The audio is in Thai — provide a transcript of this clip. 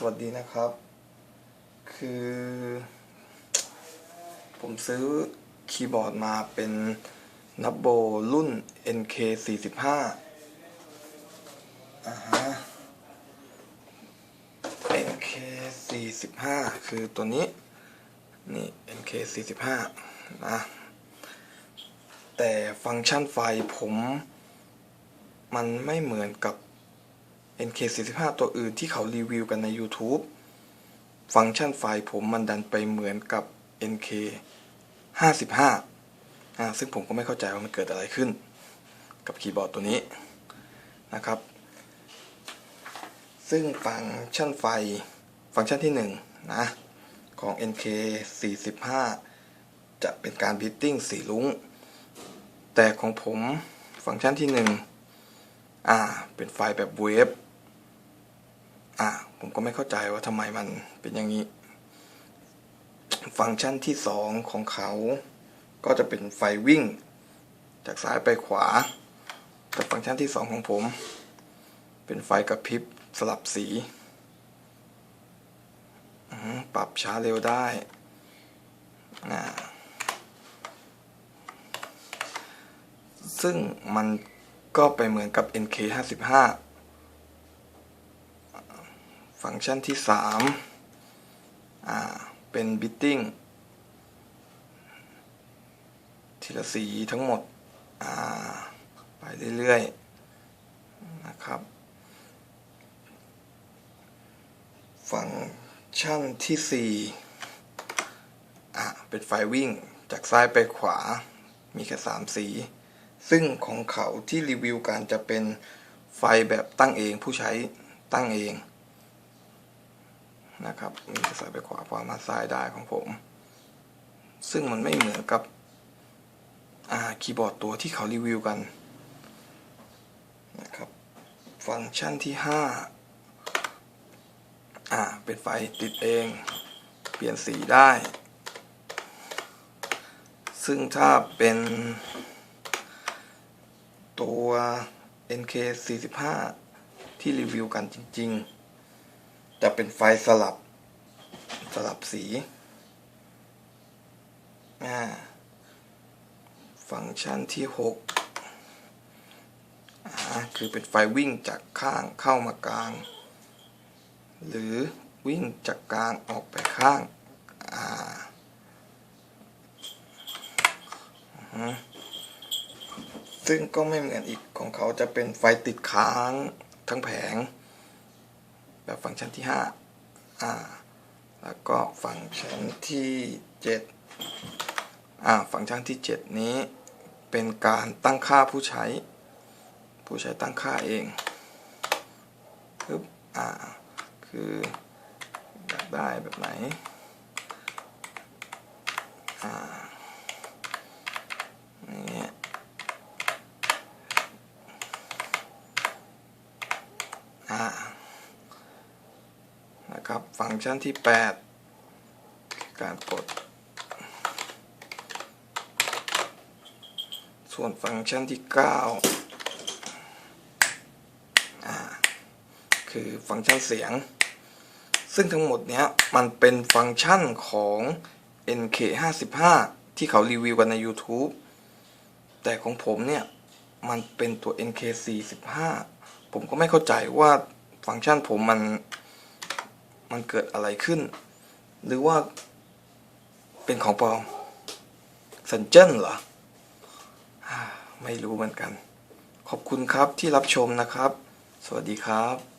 สวัสดีนะครับ คือ ผมซื้อคีย์บอร์ดมาเป็นนับโบรุ่น NK 45 อ่าฮะ NK 45 คือตัวนี้ นี่ NK 45 นะ แต่ฟังก์ชันไฟผม มันไม่เหมือนกับ NK45 ตัวอื่นที่เขารีวิวกันใน YouTube ฟังก์ชันไฟผมมันดันไปเหมือนกับ NK55 อ่าซึ่งผมก็ไม่เข้าใจว่ามันเกิดอะไรขึ้น กับคีย์บอร์ดตัวนี้นะครับ ซึ่งฟังก์ชันไฟฟังก์ชันที่ 1 นะ ของ NK45 จะเป็นการบิตติ้งสีลุ้ง แต่ของผมฟังก์ชันที่ 1 อ่า เป็นไฟแบบเวฟ อ่าผมก็ไม่เข้าใจว่าทำไมมันเป็นอย่างนี้ ฟังก์ชันที่สองของเขา ก็จะเป็นไฟวิ่ง จากซ้ายไปขวา แต่ฟังก์ชันที่สองของผม เป็นไฟกระพริบสลับสี ปรับช้าเร็วได้อ่าซึ่งมันก็ไปเหมือนกับ NK55 ฟังก์ชันที่3อ่าเป็นบิตติ้งทีละสีทั้งหมดอ่าไปเรื่อยๆนะครับ ฟังก์ชันที่4อ่เป็นไฟวิ่งจากซ้ายไปขวามีแค่ 3 สี ซึ่งของเขาที่รีวิวกันจะเป็นไฟแบบตั้งเองผู้ใช้ตั้งเอง นะครับมีซ้ายไปขวาขวามาซ้ายได้ของผม ซึ่งมันไม่เหมือนกับคีย์บอร์ดตัวที่เขารีวิวกันนะครับฟังก์ชันที่ 5 อ่า เป็นไฟติดเอง เปลี่ยนสีได้ ซึ่งถ้าเป็น ตัว NK45 ที่รีวิวกันจริง ๆ จะเป็นไฟสลับสลับสีอ่าฟังก์ชันที่6คือเป็นไฟวิ่งจากข้างเข้ามากลาง หรือวิ่งจากกลางออกไปข้างอ่าซึ่งก็ไม่เหมือนอีกของเขาจะเป็นไฟติดค้างทั้งแผง แบบฟังก์ชันที่5อ่าแล้วก็ฟังก์ชันที่7อ่าฟังก์ชันที่ 7 นี้เป็นการตั้งค่าผู้ใช้ ผู้ใช้ตั้งค่าเองปึ๊บอ่าคืออยากได้แบบไหนอ่าอย่างเงี้ยอ่า ครับฟังก์ชันที่ 8 การกด ส่วนฟังก์ชันที่9อ่าคือฟังก์ชันเสียง ซึ่งทั้งหมดเนี้ยมันเป็นฟังก์ชันของ NK55 ที่เขารีวิวกันใน YouTube แต่ของผมเนี่ย มันเป็นตัว NK45 ผมก็ไม่เข้าใจว่าฟังก์ชันผมมัน มันเกิดอะไรขึ้น หรือว่าเป็นของปลอมสัญเจิ้นเหรอ ไม่รู้เหมือนกัน ขอบคุณครับที่รับชมนะครับ สวัสดีครับ